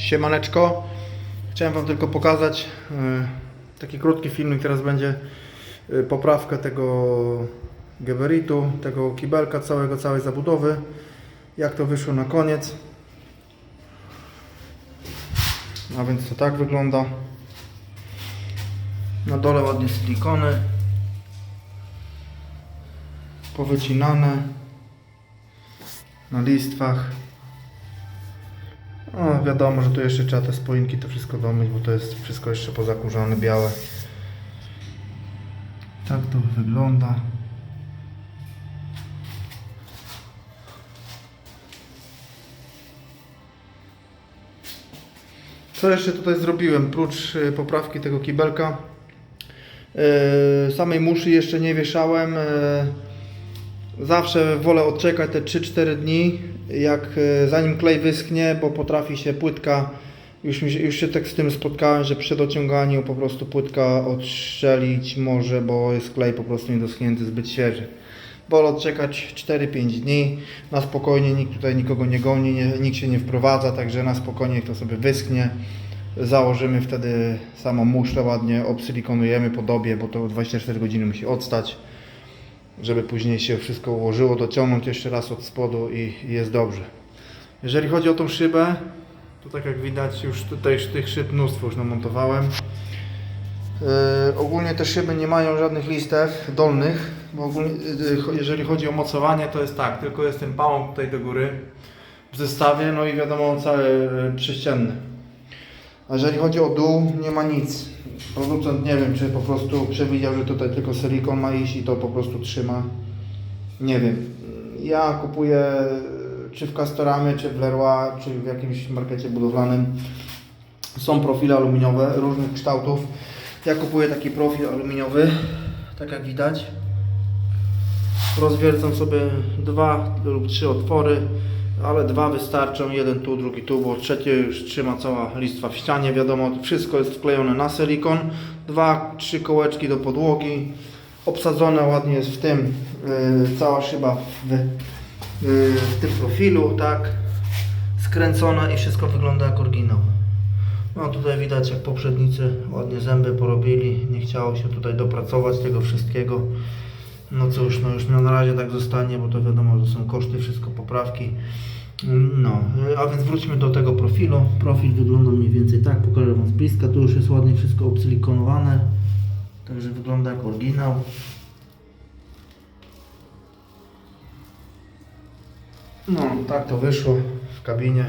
Siemaneczko. Chciałem Wam tylko pokazać e, taki krótki filmik, teraz będzie e, poprawkę tego geberitu, tego kibelka całego, całej zabudowy. Jak to wyszło na koniec. A więc to tak wygląda. Na dole ładnie silikony. Powycinane. Na listwach. No wiadomo, że tu jeszcze trzeba te spoinki to wszystko domyć, bo to jest wszystko jeszcze pozakurzone, białe. Tak to wygląda. Co jeszcze tutaj zrobiłem, prócz y, poprawki tego kibelka? Yy, samej muszy jeszcze nie wieszałem. Zawsze wolę odczekać te 3-4 dni, jak yy, zanim klej wyschnie, bo potrafi się płytka. Już, już się tak z tym spotkałem, że przy dociąganiu po prostu płytka odstrzelić może, bo jest klej po prostu niedoschnięty, zbyt świeży. Wolę odczekać 4-5 dni. Na spokojnie, nikt tutaj nikogo nie goni, nie, nikt się nie wprowadza, także na spokojnie to sobie wyschnie. Założymy wtedy samą muszlę ładnie, obsilikonujemy po dobie, bo to 24 godziny musi odstać, żeby później się wszystko ułożyło, dociągnąć jeszcze raz od spodu i jest dobrze. Jeżeli chodzi o tą szybę, to tak jak widać już tutaj tych szyb mnóstwo już namontowałem. Yy, ogólnie te szyby nie mają żadnych listew dolnych, bo ogólnie, yy, jeżeli chodzi o mocowanie to jest tak, tylko jest ten pałąk tutaj do góry w zestawie, no i wiadomo cały yy. A jeżeli chodzi o dół, nie ma nic. Producent nie wiem, czy po prostu przewidział, że tutaj tylko silikon ma iść i to po prostu trzyma. Nie wiem. Ja kupuję czy w Castoramie, czy w Leroy, czy w jakimś markecie budowlanym. Są profile aluminiowe różnych kształtów. Ja kupuję taki profil aluminiowy, tak jak widać. Rozwiercam sobie dwa lub trzy otwory, ale dwa wystarczą, jeden tu, drugi tu, bo trzecie już trzyma cała listwa w ścianie, wiadomo, wszystko jest wklejone na silikon. Dwa, trzy kołeczki do podłogi, obsadzone ładnie jest w tym, yy, cała szyba w, yy, w tym profilu, tak, skręcona i wszystko wygląda jak oryginał. No tutaj widać jak poprzednicy ładnie zęby porobili, nie chciało się tutaj dopracować tego wszystkiego. No cóż, no już na razie tak zostanie, bo to wiadomo, że są koszty, wszystko poprawki. No, a więc wróćmy do tego profilu. Profil wygląda mniej więcej tak, pokażę Wam z bliska. Tu już jest ładnie wszystko obsilikonowane, także wygląda jak oryginał. No, tak to wyszło w kabinie.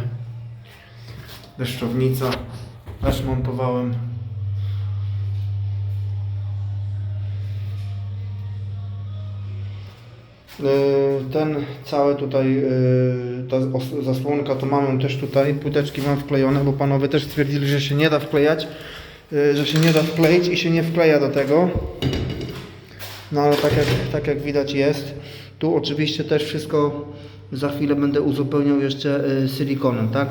Deszczownica. Też montowałem. Ten cały tutaj, yy, ta zasłonka to mam ją też tutaj, płyteczki mam wklejone, bo panowie też stwierdzili, że się nie da wklejać, yy, że się nie da wkleić i się nie wkleja do tego. No ale tak jak, tak jak widać jest. Tu oczywiście też wszystko za chwilę będę uzupełniał jeszcze silikonem, tak?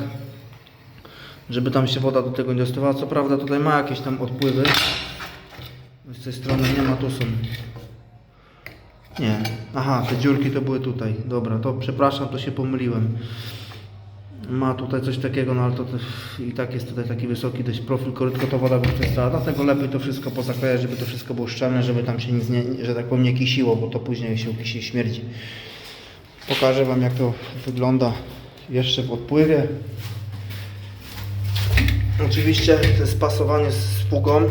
Żeby tam się woda do tego nie dostawała. Co prawda tutaj ma jakieś tam odpływy. Z tej strony nie ma, tu są. Nie. Aha, te dziurki to były tutaj. Dobra, to przepraszam, to się pomyliłem. Ma tutaj coś takiego, no ale to i tak jest tutaj taki wysoki dość profil, korytko to woda wyczyszczała. Dlatego lepiej to wszystko pozaklejać, żeby to wszystko było szczelne, żeby tam się nic nie, że tak powiem nie kisiło, bo to później się kisi śmierdzi. Pokażę Wam jak to wygląda jeszcze w odpływie. Oczywiście to jest spasowanie z spługą,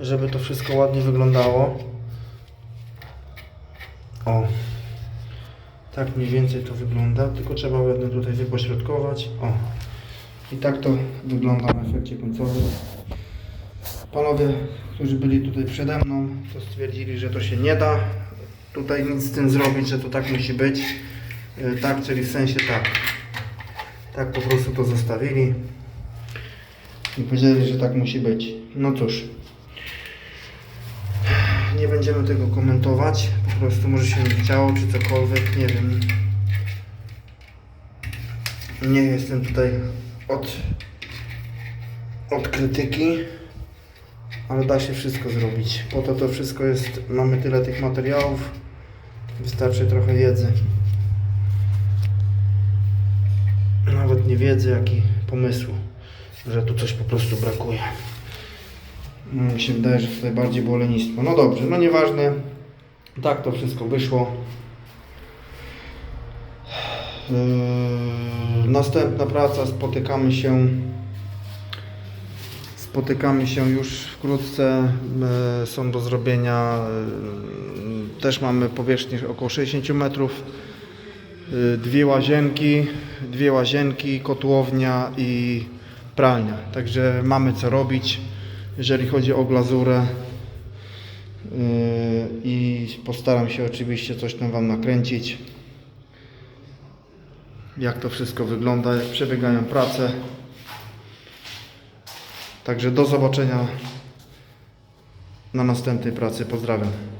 żeby to wszystko ładnie wyglądało. O, tak mniej więcej to wygląda, tylko trzeba ładnie tutaj wypośrodkować. O, i tak to wygląda w efekcie końcowym. Panowie, którzy byli tutaj przede mną, to stwierdzili, że to się nie da tutaj nic z tym zrobić, że to tak musi być. Yy, Tak, czyli w sensie tak. Tak po prostu to zostawili. I powiedzieli, że tak musi być. No cóż. Nie będziemy tego komentować. Po prostu może się nie chciało, czy cokolwiek, nie wiem. Nie jestem tutaj od, od krytyki, ale da się wszystko zrobić. Po to to wszystko jest, mamy tyle tych materiałów, wystarczy trochę wiedzy. Nawet nie wiedzy, jak i pomysłu. że tu coś po prostu brakuje. No, Mi się wydaje, że tutaj bardziej było lenistwo. No dobrze, no nieważne. Tak to wszystko wyszło. Yy, następna praca, spotykamy się. Spotykamy się już wkrótce. Yy, są do zrobienia. Yy, też mamy powierzchnię około 60 metrów. Yy, dwie łazienki, dwie łazienki, kotłownia i pralnia. Także mamy co robić, jeżeli chodzi o glazurę. Yy, I postaram się oczywiście coś tam Wam nakręcić. Jak to wszystko wygląda, jak przebiegają prace. Także do zobaczenia na następnej pracy. Pozdrawiam.